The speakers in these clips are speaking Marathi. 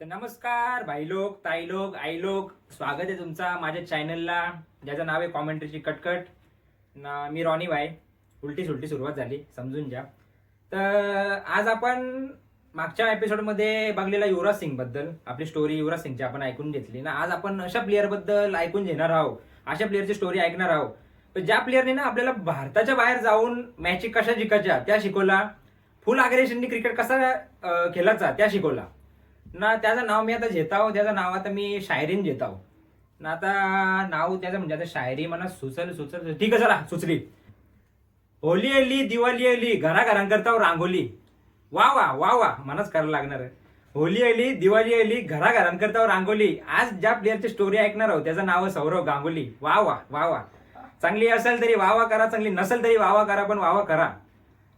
तर नमस्कार भाई लोक ताई लोक आई लोक स्वागत आहे तुमचा माझ्या चॅनलला ज्याचं नाव आहे कॉमेंट्रीची कटकट. ना मी रॉनी भाई. उलटी सुलटी सुरुवात झाली समजून घ्या. तर आज आपण मागच्या एपिसोडमध्ये बघलेला युवराज सिंगबद्दल आपली स्टोरी युवराज सिंगची आपण ऐकून घेतली. ना आज आपण अशा प्लेअरबद्दल ऐकून घेणार आहोत. अशा प्लेअरची स्टोरी ऐकणार आहोत. तर ज्या प्लेअरने ना आपल्याला भारताच्या बाहेर जाऊन मॅची कशा जिकायच्या त्या शिकवला. फुल अग्रेशननी क्रिकेट कसा खेळायचा त्या शिकवला. ना त्याचं नाव मी आता घेताव त्याचं नाव आता मी शायरीन घेताव. ना आता नाव त्याचं म्हणजे आता शायरी मला सुचल सुचल ठीक आहे चला सुचली. होली आली दिवाळी आली घराघरांकरता रांगोली. वा वा वा वा मनाच करायला लागणार. आहे होली आली दिवाळी आली घराघरांकरता रांगोली. आज ज्या प्लेअरची स्टोरी ऐकणार आहोत त्याचं नाव सौरव गांगुली. वा वा वा वा. चांगली असेल तरी वावा करा चांगली नसेल तरी वावा करा पण वावा करा.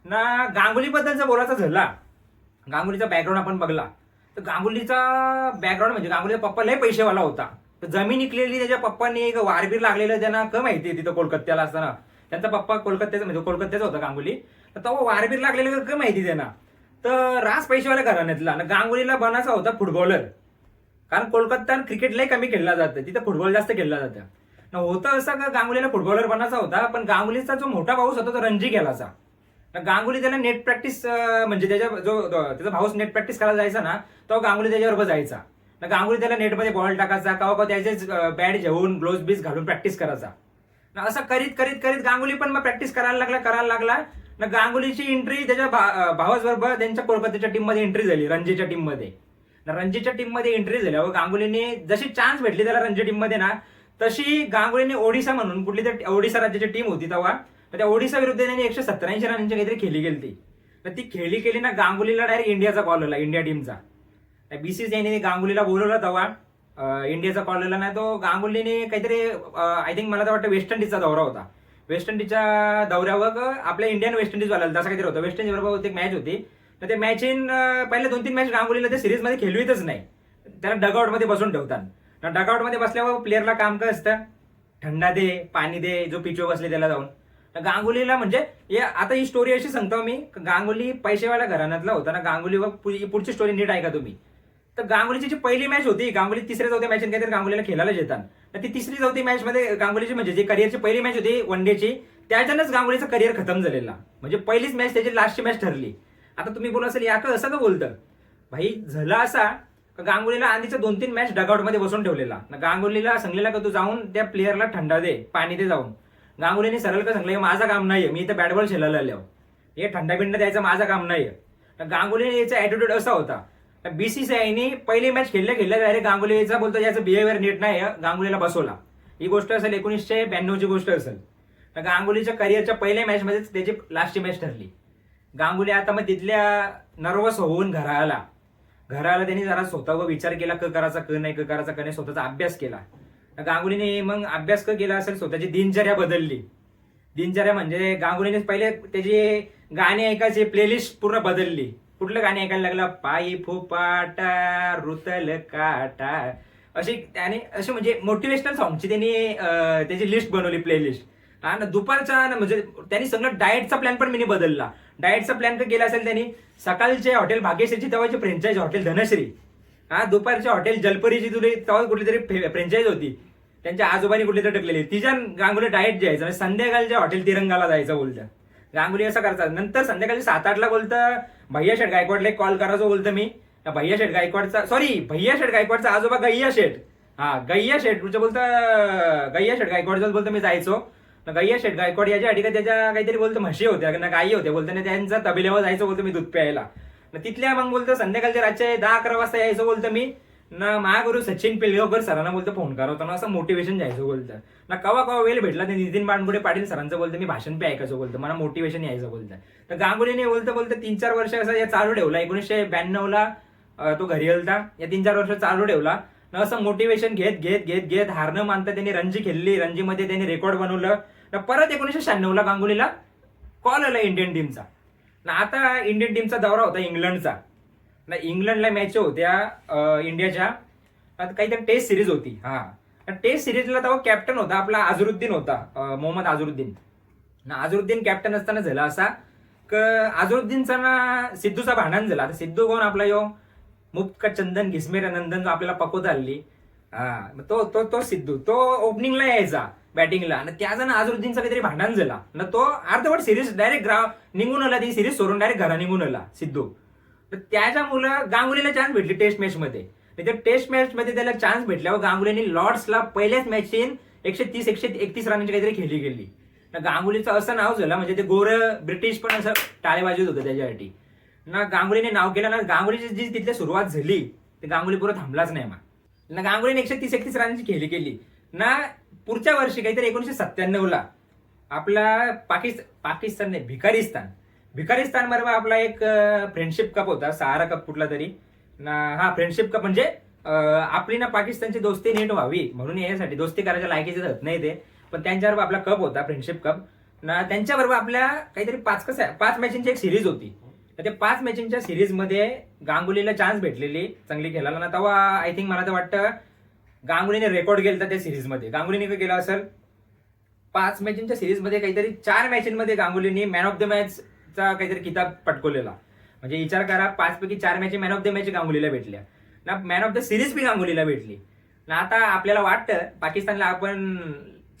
ना गांगुली बद्दलचा बोलायचा झाला. गांगुलीचा बॅकग्राऊंड आपण बघला. तर गांगुलीचा बॅकग्राऊंड म्हणजे गांगुलीचा पप्पा लय पैसेवाला होता. तर जमीन इकलेली त्याच्या पप्पांनी एक वारबीर लागलेलं त्यांना क माहिती आहे तिथं कोलकात्याला असताना. त्यांचा पप्पा कोलकात्याचा म्हणजे कोलकात्याचा होता गांगुली. तर तो वारबीर लागलेलं क माहिती त्यांना. तर रास पैसेवाल्या घराण्यातला आणि गांगुलीला बनायचा होता फुटबॉलर कारण कोलकात्यात क्रिकेट लय कमी खेळला जातं. तिथं फुटबॉल जास्त खेळला जातं. होतं असं का गांगुलीला फुटबॉलर बनायचा होता पण गांगुलीचा जो मोठा पाऊस होता तो रणजी गेलाचा गांगुली त्याला नेट प्रॅक्टिस म्हणजे त्याच्या जो त्याचा भाऊस नेट प्रॅक्टिस करायला जायचा ना तो गांगुली त्याच्याबरोबर जायचा. गांगुली त्याला नेटमध्ये बॉल टाकायचा का का त्याचेच बॅट घेऊन ग्लोव्स बीज घालून प्रॅक्टिस करायचा. असं करीत करीत करीत गांगुली पण मग प्रॅक्टिस करायला लागला करायला लागला. न गांगुलीची एंट्री त्याच्या भावाबरोबर त्यांच्या कोलकात्याच्या टीममध्ये एंट्री झाली रणजीच्या टीममध्ये न रणजीच्या टीममध्ये एंट्री झाल्यावर गांगुलीने जशी चान्स भेटली त्याला रणजी टीममध्ये ना तशी गांगुलीने ओडिसा म्हणून कुठली तरी ओडिसा राज्याची टीम होती तेव्हा त्या ओडिसा विरुद्ध त्यांनी एकशे सत्त्याऐंशी रनांची काहीतरी खेळी गेली तर ती खेळी केली ना गांगुलीला डायरेक्ट इंडियाचा कॉल आला इंडिया टीमचा बीसीसीआयने गांगुलीला बोलवलं तेव्हा इंडियाचा कॉल आला नाही तो गांगुलीने काहीतरी आय थिंक मला तर वाटतं वेस्ट इंडिजचा दौरा होता. वेस्ट इंडिजच्या दौऱ्यावर आपल्या इंडियन वेस्ट इंडिज वाला काहीतरी होतं. वेस्ट इंडिज बरोबर एक मॅच होती. तर ते मॅच इन पहिले दोन तीन मॅच गांगुलीला ते सिरीजमध्ये खेळवीतच नाही. त्याला डगआउटमध्ये बसून ठेवतात. डगआउटमध्ये बसल्यावर प्लेअरला काम काय असतं थंडा दे पाणी दे जो पिचो बसले त्याला जाऊन. तर गांगुलीला म्हणजे हे आता ही स्टोरी अशी सांगतो मी गांगुली पैसेवाल्या घराण्यातला होता ना गांगुली व पु- पुढची स्टोरी नीट ऐका तुम्ही. तर गांगुलीची जी पहिली मॅच होती गांगुली तिसऱ्या चौथ्या मॅच काहीतरी गांगुलीला खेळायला येतात तर ती तिसरी चौथी मॅच मध्ये गांगुलीची म्हणजे जी करिअरची पहिली मॅच होती वन डेची त्याच्यानंच गांगुलीचं करिअर खतम झालेला. म्हणजे पहिलीच मॅच त्याची लास्टची मॅच ठरली. आता तुम्ही बोला असेल या का असं का बोलतं? भाई झाला असा का गांगुलीला आधीच्या दोन तीन मॅच डगआउटमध्ये बसून ठेवलेला. गांगुलीला सांगलेला का तू जाऊन त्या प्लेअरला थंडा दे पाणी दे जाऊन. गांगुलीने सरळ का सांगलं "हे माझं काम नाही मी इथं बॅट बॉल खेळायला आलो हे थंडा बिंड द्यायचं माझं काम नाही तर गांगुलीने याचा ऍटिट्यूड असा होता. बीसीसीआयने पहिली मॅच खेळल्या खेळल्या डायरेक्ट गांगुलीचा बोलतो याचं बिहेवियर नीट नाही आहे, गांगुलीला बसवला. ही गोष्ट असेल एकोणीसशे ब्याण्णवची गोष्ट असेल. तर गांगुलीच्या करिअरच्या पहिल्या मॅच मध्येच त्याची लास्टची मॅच ठरली. गांगुली आता मग तिथल्या नर्वस होऊन घरा आला घरा आला त्यांनी जरा स्वतःवर विचार केला क करायचा क नाही क करायचा क नाही स्वतःचा अभ्यास केला. गांगुलीने मग अभ्यास क केला असेल स्वतःची दिनचर्या बदलली. दिनचर्या म्हणजे गांगुलीने पहिले त्याची गाणी ऐकायची प्लेलिस्ट पूर्ण बदलली. कुठलं गाणी ऐकायला लागला? पायी फुपाटा रुतल काटा. अशी त्याने अशी म्हणजे मोटिवेशनल सॉंगची त्यांनी त्याची लिस्ट बनवली प्लेलिस्ट हा दुपारचा ना म्हणजे त्यांनी सगळं डाएटचा प्लॅन पण मी बदलला. डाएटचा प्लॅन तर केला असेल त्यांनी. सकाळचे हॉटेल भाग्यश्रीची तेव्हाची फ्रेंचाईज हॉटेल धनश्री. हा दुपारच्या हॉटेल जलपरीची तुला तेव्हा कुठली तरी फ्रेंचाईज होती. त्यांच्या आजोबानी कुठली तरी टकलेली तिच्या गांगुली डाएट जायचं म्हणजे संध्याकाळच्या हॉटेल तिरंगाला जायचं बोलतं. गांगुली असं करतात. नंतर संध्याकाळी सात आठला बोलतं भैया शेठ गायकवाडला एक कॉल करायचं बोलतं मी. भैया शेठ गायकवाडचा सॉरी भैया शेठ गायकवाडचा आजोबा गैया शेठ. हा गैया शेठ तुझं बोलतं गैया शेठ गायकवाडचं बोलतं मी जायचो. गैया शेठ गायकवाड याच्या अडी का त्याच्या काहीतरी बोलतं म्हशी होत्या ना गायी होत्या बोलतं त्यांचा तबिल्यावर जायचं बोलतं मी दूध प्यायला. तिथल्या मग बोलतो संध्याकाळच्या रातच्या दहा अकरा वाजता यायचं बोलतं मी. ना महागुरु सचिन पिलगावकर हो, सरांना बोलतो फोन करा होता. ना असं मोटिवेशन जायचं बोलतं. ना कवा कवा वेळ भेटला ते नितीन बाणगुडे पाटील सरांचं बोलतं मी भाषण पे ऐकायचं बोलतं. मला मोटिवेशन यायचं बोलतं. तर गांगुलीने बोलतं बोलतं तीन चार वर्ष असं या चालू ठेवला. एकोणीसशे ब्याण्णवला तो घरी आलता. या तीन चार वर्ष चालू ठेवला. न असं मोटिवेशन घेत घेत घेत घेत हारणं मानता त्यांनी रणजी खेळली. रणजीमध्ये त्यांनी रेकॉर्ड बनवलं. न परत एकोणीसशे शहाण्णवला गांगुलीला कॉल आला इंडियन टीमचा ना आता इंडियन टीमचा दौरा होता इंग्लंडचा. ना इंग्लंडला मॅच होत्या इंडियाच्या. आता काहीतरी टेस्ट सिरीज होती हा. टेस्ट सिरीजला तेव्हा कॅप्टन होता आपला अझरुद्दीन होता मोहम्मद अझरुद्दीन ना अझरुद्दीन कॅप्टन असताना झाला असा. क अझरुद्दीनचा ना सिद्धूचा भांडण झाला. आता सिद्धू कोण आपला यो? मुक्का चंदन घिसमेर नंदन जो आपल्याला पकवता आली हा तो तो तो सिद्धू. तो ओपनिंगला यायचा. बॅटिंगला. आणि त्याचा ना अजरुद्दीनचा काहीतरी भांडण झाला. ना तो अर्धवट सिरीज डायरेक्ट ग्राव निघून आला ती सिरीज सोडून डायरेक्ट घरा निघून आला सिद्धू. तर त्याच्यामुळं गांगुलीला चान्स भेटली टेस्ट मॅच मध्ये. त्या टेस्ट मॅच मध्ये त्याला चान्स भेटल्यावर गांगुलीने लॉर्ड्सला पहिल्याच मॅचीन एकशे तीस एकशे एकतीस रनांची काहीतरी खेळली गेली. ना गांगुलीचं असं नाव झालं म्हणजे ते गोर ब्रिटिश पण असं टाळेबाजीत होतं त्याच्यासाठी. ना गांगुलीने नाव केलं ना गांगुलीची जी तिथली सुरुवात झाली ते गांगुली पुरं थांबलाच नाही मग. ना गांगुलीने एकशे तीस एकतीस रनांची खेळी केली. ना पुढच्या वर्षी काहीतरी एकोणीशे सत्त्याण्णव ला आपला पाकिस्तान पाकिस्तान नाही भिकारिस्तान भिकारिस्तान बरोबर आपला एक फ्रेंडशिप कप होता सहारा कप कुठला तरी. ना हा फ्रेंडशिप कप म्हणजे आपली ना पाकिस्तानची दोस्ती नीट व्हावी म्हणून यासाठी दोस्ती करायच्या लायकीचे होत नाही ते. पण त्यांच्याबरोबर आपला कप होता फ्रेंडशिप कप ना त्यांच्याबरोबर आपल्या काहीतरी पाच कसं पाच मॅचिंगची एक सिरीज होती. तर ते पाच मॅचिंगच्या सिरीजमध्ये गांगुलीला चान्स भेटलेली चांगली खेळायला. ना तेव्हा आय थिंक मला तर वाटतं गांगुलीने रेकॉर्ड केलं त्या सिरीजमध्ये गांगुलीने काय केलं असेल? पाच मॅचिंगच्या सिरीजमध्ये काहीतरी चार मॅचिंमध्ये गांगुलीने मॅन ऑफ द मॅचचा काहीतरी किताब पटकवलेला. म्हणजे विचार करा पाचपैकी चार match man of the match गांगुलीला भेटल्या. ना मॅन ऑफ द सिरीज बी गांगुलीला भेटली. ना आता आपल्याला वाटतं पाकिस्तानला आपण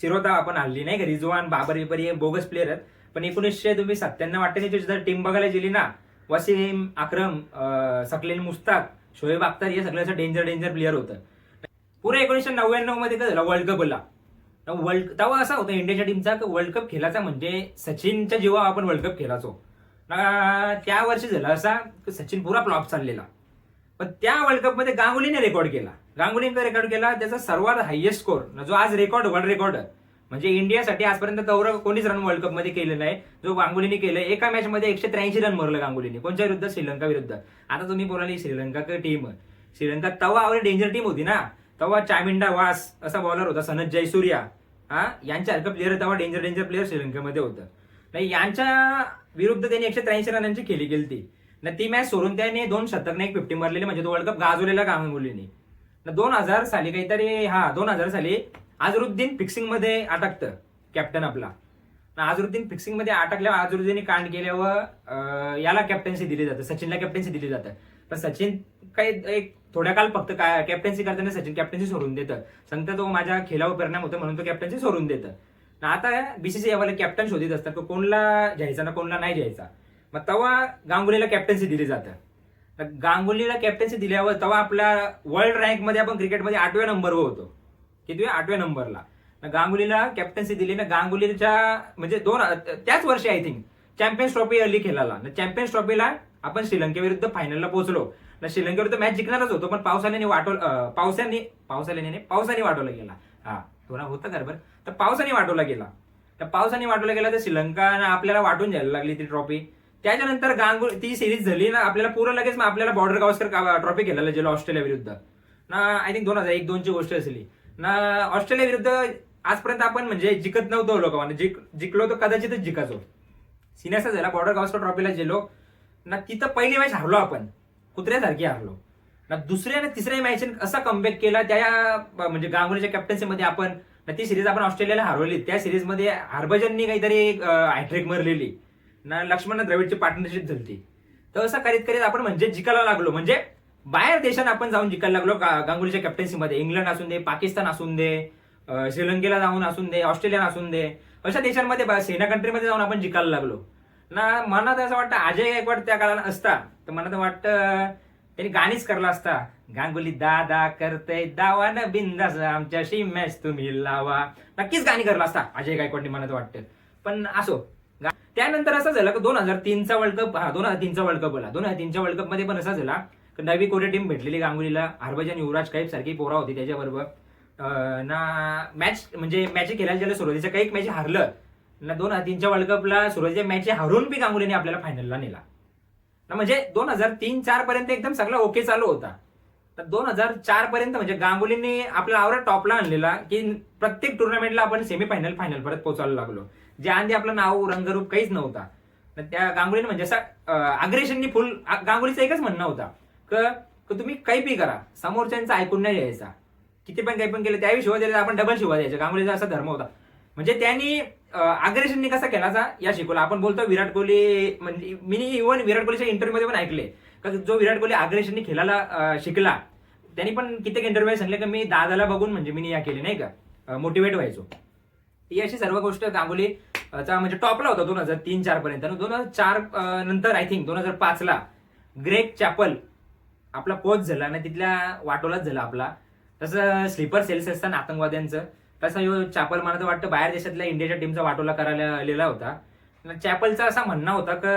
चिरोता आपण हल्ली नाही का? रिजवान बाबर बिबर हे बोगस प्लेअर आहेत. पण एकोणीसशे तुम्ही सत्त्याण्णव अठ्ठ्याण्णवची जर टीम बघायला गेली ना वसीम अक्रम सकलेन मुस्ताक शोएब अख्तर हे सगळ्याचं डेंजर डेंजर प्लेअर होतं. पुरे एकोणीसशे नव्याण्णवमध्ये काय झालं? वर्ल्ड कपला वर्ल्ड तेव्हा असा होता इंडियाच्या टीमचा वर्ल्ड कप खेळायचा म्हणजे सचिनच्या जेव्हा आपण वर्ल्ड कप खेळायचो. त्या वर्षी झालं असा की सचिन पुरा फ्लॉप चाललेला. पण त्या वर्ल्ड कपमध्ये गांगुलीने रेकॉर्ड केला. गांगुलीने रेकॉर्ड केला? त्याचा सर्वात हायएस्ट स्कोर जो आज रेकॉर्ड वर्ल्ड रेकॉर्ड म्हणजे इंडियासाठी आजपर्यंत गौरव कोणीच रन वर्ल्ड कपमध्ये केलेलं नाही. जो गांगुलीने केलं एका मॅच मध्ये एकशे त्र्याऐंशी रन मारलं गांगुलीने कोणच्या विरुद्ध? श्रीलंका विरुद्ध. आता तुम्ही बोलाली श्रीलंका टीम श्रीलंका तवा आवडी डेंजर टीम होती ना. तेव्हा चामिंडा वास असा बॉलर होता सनत जयसूर्या. हा यांच्यासारखं प्लेअर तेव्हा डेंजर डेंजर प्लेअर श्रीलंकेमध्ये होतं. नाही यांच्या विरुद्ध त्यांनी एकशे त्र्याऐंशी रनांची खेळी केली ती ना ती मॅच सोडून त्याने दोन शतक एक फिफ्टी मारलेली म्हणजे तो वर्ल्ड कप गाजवलेला गांगुलीने ना दोन हजार साली काहीतरी हा दोन हजार साली आजरुद्दीन फिक्सिंगमध्ये अटकतं कॅप्टन आपला. ना फिक्सिंगमध्ये अटकल्यावर अजरुद्दीन कांड केल्यावर याला कॅप्टन्सी दिली जाते सचिनला कॅप्टन्सी दिली जाते. पण सचिन काही एक थोड्या काळ फक्त काय कॅप्टन्सी करताना सचिन कॅप्टन्सी सोडून देतं. सांगतं तो माझ्या खेळावर परिणाम होतो म्हणून तो कॅप्टन्सी सोडून देतं. आता बीसीसीआयवाले कॅप्टन शोधित असतात कोणला घ्यायचा ना कोणला नाही घ्यायचा. मग तेव्हा गांगुलीला कॅप्टन्सी दिली जातं. तर गांगुलीला कॅप्टन्सी दिल्यावर तेव्हा आपला वर्ल्ड रँकमध्ये आपण क्रिकेटमध्ये आठव्या नंबरवर होतो. किती? आठव्या नंबरला गांगुलीला कॅप्टन्सी दिली ना गांगुलीच्या म्हणजे दोन त्याच वर्षी I think champions trophy early खेळाला. चॅम्पियन्स ट्रॉफीला आपण श्रीलंकेविरुद्ध फायनलला पोहोचलो. ना श्रीलंकेविरुद्ध मॅच जिंकणारच होतो पण पावसाने वाटवलं पावसाने पावसाने पावसाने वाटवला गेला. हा थोडा होता बरोबर तर पावसाने वाटवला गेला. तर पावसाने वाटवला गेला तर श्रीलंका आपल्याला वाटून जायला लागली ती ट्रॉफी त्याच्यानंतर गांगुल ती सिरीज झाली ना आपल्याला पूर्ण लगेच मग आपल्याला बॉर्डर गावस्कर ट्रॉफी खेळायला गेलो ऑस्ट्रेलिया विरुद्ध ना आय थिंक दोन हजार एक दोनची गोष्ट असली. ना ऑस्ट्रेलिया विरुद्ध आजपर्यंत आपण म्हणजे जिंकत नव्हतो लोक म्हणजे जिंकलो तर कदाचितच जिंकायचो. सिनियरचा झाला बॉर्डर गावस्कर ट्रॉफीला गेलो. ना तिथं पहिली मॅच हारलो आपण. कुत्र्यासारखी हारलो. ना दुसऱ्या आणि तिसऱ्या मॅच असा कमबॅक केला त्या म्हणजे गांगुलीच्या कॅप्टन्सीमध्ये आपण ना ती सिरीज आपण ऑस्ट्रेलियाला हरवली. त्या सिरीजमध्ये हरभजननी काहीतरी हॅट्रिक मरलेली. ना लक्ष्मण द्रविडची पार्टनरशिप झाली तर असं करीत करीत आपण म्हणजे जिकायला लागलो. म्हणजे बाहेर देशात आपण जाऊन जिकायला लागलो गांगुलीच्या कॅप्टन्सीमध्ये इंग्लंड असून दे पाकिस्तान असून दे श्रीलंकेला जाऊन असून दे ऑस्ट्रेलिया असून दे. अशा देशांमध्ये सेना कंट्रीमध्ये जाऊन आपण जिकायला लागलो. ना मनात असं वाटतं अजय गायकवाड त्या काळाला असता. तर मनात वाटतं त्यांनी गाणीच करला असता. गांगुली दादा करते दावा न बिंदास आमच्याशी मॅच तुम्ही लावा. नक्कीच गाणी करला असता अजय गायकवाडनी मनात वाटतं. पण असो त्यानंतर असं झालं की दोन हजार तीनचा वर्ल्ड कप हा दोन हजार तीनचा वर्ल्ड कप बोला दोन हजार तीनच्या वर्ल्ड कपमध्ये पण असा झाला की नवी कोरिया टीम भेटलेली गांगुलीला. हरभजन युवराज कैफ सारखी पोरा होती त्याच्याबरोबर. ना मॅच म्हणजे मॅच खेळायला गेलं सुरुवातीच्या काही मॅच हारलं. ना दोन हजार तीनच्या वर्ल्ड कपला सुरुवातीच्या मॅच हरून बी गांगुलीने आपल्याला फायनलला नेला. ना म्हणजे दोन हजार तीन चार पर्यंत एकदम सगळं ओके चालू होता. तर दोन हजार चार पर्यंत म्हणजे गांगुलीने आपला आवरा टॉपला आणलेला की प्रत्येक टुर्नामेंटला आपण सेमीफायनल फायनल परत पोहोचायला लागलो. ज्या आधी आपलं नाव रंगरूप काहीच नव्हता. तर त्या गांगुलीने म्हणजे असं अग्रेशननी फुल गांगुलीचं एकच म्हणणं होता क तुम्ही काही पी करा. समोरच्यांचा ऐकून नाही द्यायचा किती पण काही पण केलं त्यावेळी शिवा द्यायचा आपण डबल शिवाय द्यायचा गांगुलीचा असा धर्म होता. म्हणजे त्यांनी अग्रेशननी कसा खेळायचा? या शिकवला. आपण बोलतो विराट कोहली म्हणजे मी इव्हन विराट कोहलीच्या इंटरव्ह्यू मध्ये पण ऐकले. का जो विराट कोहली अग्रेशनने खेळायला शिकला त्यांनी पण कित्येक इंटरव्ह्यू सांगले की मी दादाला बघून म्हणजे मी या केले नाही का? मोटिवेट व्हायचो. ही अशी सर्व गोष्ट गांगुली चा म्हणजे टॉपला होता दोन हजार तीन चार पर्यंत. दोन हजार चार नंतर आय थिंक दोन हजार पाच ला ग्रेक चॅपल आपला कोच झाला आणि तिथल्या वाटोलाच झाला आपला. तसं स्लीपर सेल्स असतात आतंकवाद्यांचं. तसं ह्यो चॅपल मला तर वाटतं बाहेर देशातल्या इंडियाच्या टीमचा वाटोला करायला आलेला होता. चॅपलचं चॅपलचा असा म्हणणं होता की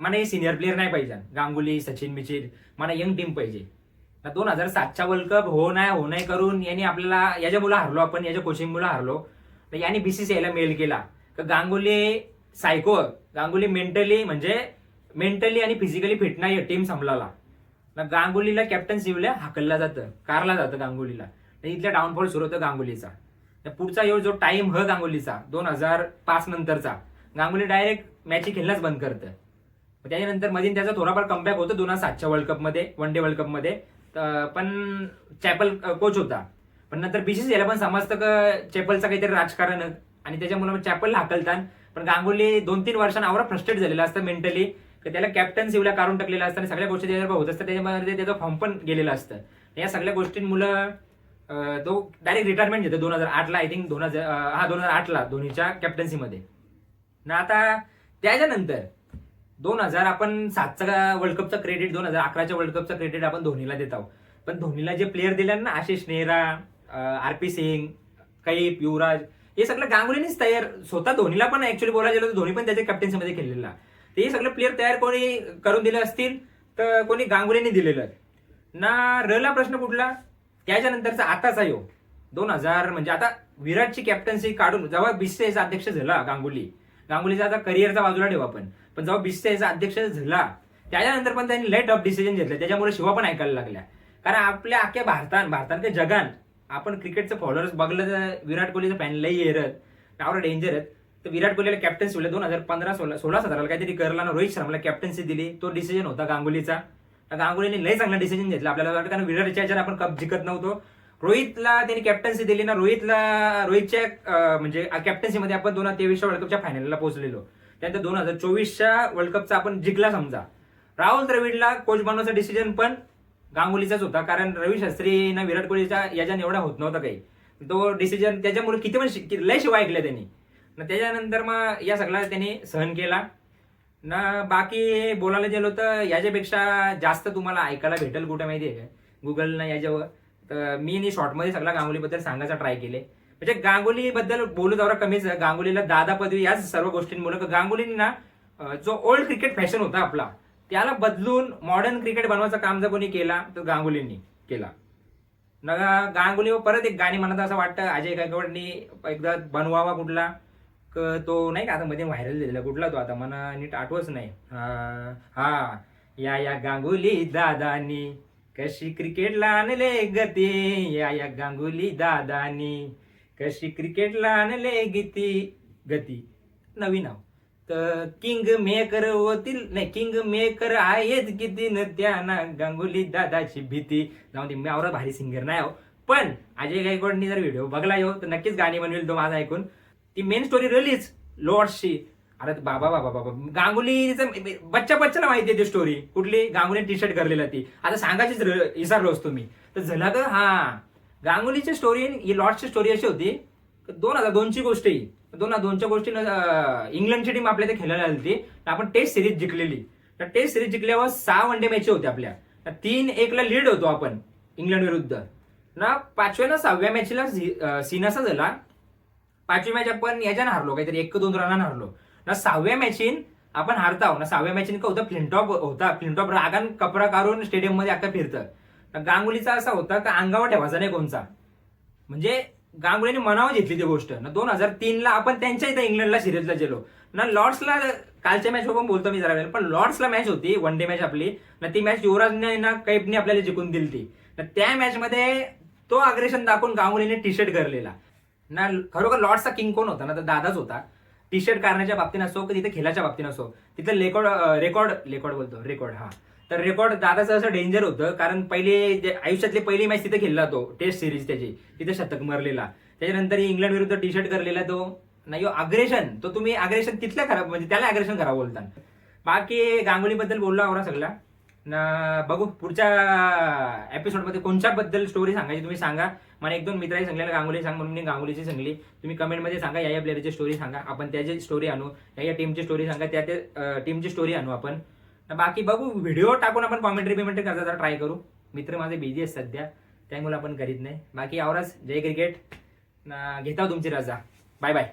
मला हे सिनियर प्लेअर नाही पाहिजे. गांगुली सचिन मिचिर मला यंग टीम पाहिजे. दोन हजार सातच्या वर्ल्ड कप हो नाही हो नाही करून यांनी आपल्याला याच्या मुलं हरलो आपण याच्या कोचिंग मुलं हरलो. तर यांनी बीसीसीआयला मेल केला. तर गांगुली सायको गांगुली मेंटली म्हणजे मेंटली आणि फिजिकली फिट नाही टीम संपलाला. गांगुलीला कॅप्टन शिवल्या हाकलला जातं कारला जातं गांगुलीला. आणि इथल्या डाऊनफॉल सुरू होतं गांगुलीचा. तर पुढचा येऊ जो टाइम ह गांगुलीचा दोन हजार पाच नंतरचा गांगुली डायरेक्ट मॅच खेळणंच बंद करतं. त्याच्यानंतर मधीन त्याचा थोडाफार कमबॅक होतो दोन हजार सातच्या वर्ल्ड कपमध्ये वन डे वर्ल्ड कपमध्ये पण चॅपल कोच होता. पण नंतर बीसीसीआयला पण समजतं का चॅपलचं काहीतरी राजकारण आणि त्याच्यामुळे चॅपल चॅपलला हाकलतात. पण गांगुली दोन तीन वर्षांना आवरा फ्रस्ट्रेट झालेला असतं मेंटली तर त्याला कॅप्टन शिवला काढून टाकलेलं असतं आणि सगळ्या गोष्टी त्याच्यावर होत असतात. त्याच्यामध्ये त्याचं फॉर्म पण गेलेलं असतं. या सगळ्या गोष्टींमुळं तो डायरेक्ट रिटायरमेंट घेतो दोन हजार आठला आय थिंक दोन हजार हा दोन हजार आठला धोनीच्या कॅप्टन्सीमध्ये ना आता त्याच्यानंतर दोन हजार आपण सातचा वर्ल्ड कपचा क्रेडिट दोन हजार अकराच्या वर्ल्ड कपचा क्रेडिट आपण धोनीला देत आहोत. पण धोनीला जे प्लेयर दिले ना आशिष नेहरा आर पी सिंग कैप युवराज हे सगळं गांगुलीनेच तयार स्वतः धोनीला पण ऍक्च्युली बोलायला गेलं तर धोनी पण त्याच्या कॅप्टन्सीमध्ये खेळलेला. ते हे सगळे प्लेयर तयार कोणी करून दिले असतील तर कोणी गांगुलीने दिलेलं. ना रला प्रश्न कुठला? त्याच्यानंतरचा आताचा योग. दोन हजार म्हणजे आता विराटची कॅप्टन्सी काढून जेव्हा बीसीसीआयचा अध्यक्ष झाला गांगुली गांगुलीचा आता करिअरचा बाजूला ठेवा आपण. पण जेव्हा बीसीसीआयचा अध्यक्ष झाला त्याच्यानंतर पण त्यांनी लेट ऑफ डिसिजन घेतलं. त्याच्यामुळे शिवा पण ऐकायला लागल्या. कारण आपल्या अख्ख्या भारतात भारतात ते जगान आपण क्रिकेटचं फॉलोअर्स बघलं तर विराट कोहलीचं फॅन लई येरत टावर डेंजर आहेत. तर विराट कोहलीला कॅप्टन्सी दिलं दोन हजार पंधरा सोळा सोळा सतराला काहीतरी करला ना रोहित शर्माला कॅप्टन्सी दिली. तो डिसिजन होता गांगुलीचा. गांगुलीने लई चांगला डिसिजन घेतला. आपल्याला वाटतं कारण विराट याच्यात आपण कप जिंकत नव्हतो. रोहितला त्यांनी कॅप्टन्सी दिली ना रोहितला रोहितच्या म्हणजे कॅप्टन्सीमध्ये आपण दोन हजार तेवीसच्या वर्ल्ड कपच्या फायनलला पोहोचलेलो. त्यानंतर दोन हजार चोवीसच्या वर्ल्ड कपचा आपण जिंकला समजा. राहुल द्रविडला कोच बनवायचा डिसिजन पण गांगुलीचाच होता. कारण रवी शास्त्री ना विराट कोहलीच्या याच्याने एवढा होत नव्हता काही. तो डिसिजन त्याच्यामुळे किती पण लय शिवाय ऐकल्या त्यांनी. त्याच्यानंतर मग या सगळा त्यांनी सहन केला. ना बाकी बोलायला गेलो तर याच्यापेक्षा जास्त तुम्हाला ऐकायला भेटेल कुठं माहिती आहे का? गुगलनं याच्यावर. तर मी नी शॉर्टमध्ये सगळ्या गांगुलीबद्दल सांगायचा ट्राय केले. म्हणजे गांगुलीबद्दल बोलू जरा कमीच. गांगुलीला दादा पदवी याच सर्व गोष्टींमुळे. गांगुलीने ना जो ओल्ड क्रिकेट फॅशन होता आपला त्याला बदलून मॉडर्न क्रिकेट बनवायचं काम जर कोणी केला तर गांगुलींनी केला. न गांगुली परत एक गाणी म्हणत असं वाटतं. अजय गायकवाडनी एकदा बनवावा कुठला. तो नाही का आता मध्ये व्हायरल झालेला कुठला तो आता? मला नीट आठवच नाही. हा या या गांगुली दादानी कशी क्रिकेटला आणले गती? या या गांगुली दादानी कशी क्रिकेटला आणले गीती? गती. नवीन नाव. तर किंग मेकर होतील नाही किंग मेकर आहेत किती न त्याना गांगुली दादाची भीती. जाऊन ते मी आवरा भारी सिंगर नाही हो पण अजय गायकवाडनी जर व्हिडिओ बघला हो तर नक्कीच गाणी बनवेल तो माझा ऐकून. ती मेन स्टोरी रिलीज लॉर्डशी अरे बाबा बाबा बाबा गांगुलीचं बच्चा बच्चाला माहिती आहे ती स्टोरी कुठली? गांगुली टी शर्ट करलेला ती. आता सांगायचीच विसरलो असतो मी तर झाला तर हा. गांगुलीची स्टोरी ही लॉर्डची स्टोरी अशी होती. दोन हजार दोनची गोष्ट ही. दोन हजार दोनच्या गोष्टी इंग्लंडची टीम आपल्या इथे खेळायला आली होती. आपण टेस्ट सिरीज जिंकलेली. तर टेस्ट सिरीज जिंकल्यावर सहा वन डे मॅच होत्या आपल्या. तर तीन एकला लीड होतो आपण इंग्लंड विरुद्ध. ना पाचव्या ना सहाव्या मॅचला सिनासा झाला. पाचवी मॅच आपण याच्यानं हारलो काहीतरी एक दोन रनानं हारलो. ना सहाव्या मॅचीन आपण हारताव ना सहाव्या मॅचीन का होतं फ्लिंटॉप होता. फ्लिंटॉप रागान कपडा काढून स्टेडियममध्ये फिरतं. गांगुलीचा असा होता का अंगावर ठेवायचा नाही कोणचा. म्हणजे गांगुलीने मनावर घेतली ती गोष्ट. ना दोन हजार तीनला आपण त्यांच्या इथं इंग्लंडला सिरीजला गेलो. ना लॉर्ड्सला कालच्या मॅच पण बोलतो मी जरा वेळ. पण लॉर्ड्सला मॅच होती वन डे मॅच आपली. ना ती मॅच युवराजने ना कैपने आपल्याला जिंकून दिली ती. ना त्या मॅचमध्ये तो अग्रेशन दाखवून गांगुलीने टी शर्ट करलेला ना खरोखर लॉर्डचा किंग कोण होता ना तर दादाच होता. टी शर्ट करण्याच्या बाबतीत असो की तिथे खेळाच्या बाबतीत असो तिथं रेकॉर्ड रेकॉर्ड रेकॉर्ड बोलतो रेकॉर्ड हा. तर रेकॉर्ड दादाचं असं डेंजर होतं कारण पहिले आयुष्यातली पहिली मॅच तिथे खेळला तो टेस्ट सिरीज त्याची तिथे शतक मारलेला. त्याच्यानंतर इंग्लंड विरुद्ध टी शर्ट करलेला तो नाही अग्रेशन तो तुम्ही अग्रेशन तिथल्या खराब म्हणजे त्याला अग्रेशन खराब बोलता. बाकी गांगुलीबद्दल बोललो आवरा सगळा ना बघू पुढच्या एपिसोडमध्ये कोणच्याबद्दल स्टोरी सांगायची तुम्ही सांगा. मला एक दोन मित्रांनी सांगलेलं गांगुली सांग म्हणून मी गांगुलीची सांगली. तुम्ही कमेंटमध्ये सांगा या या प्लेअरची स्टोरी सांगा. आपण त्याची स्टोरी आणू या या टीमची स्टोरी सांगा त्या त्या टीमची स्टोरी आणू आपण. बाकी बघू व्हिडिओ टाकून आपण कॉमेंट्री बिमेंट्री करायचा ट्राय करू. मित्र माझे बिझी आहेत सध्या त्यामुळे आपण करीत नाही. बाकी आवराज जय क्रिकेट घेता हो तुमची रजा. Bye bye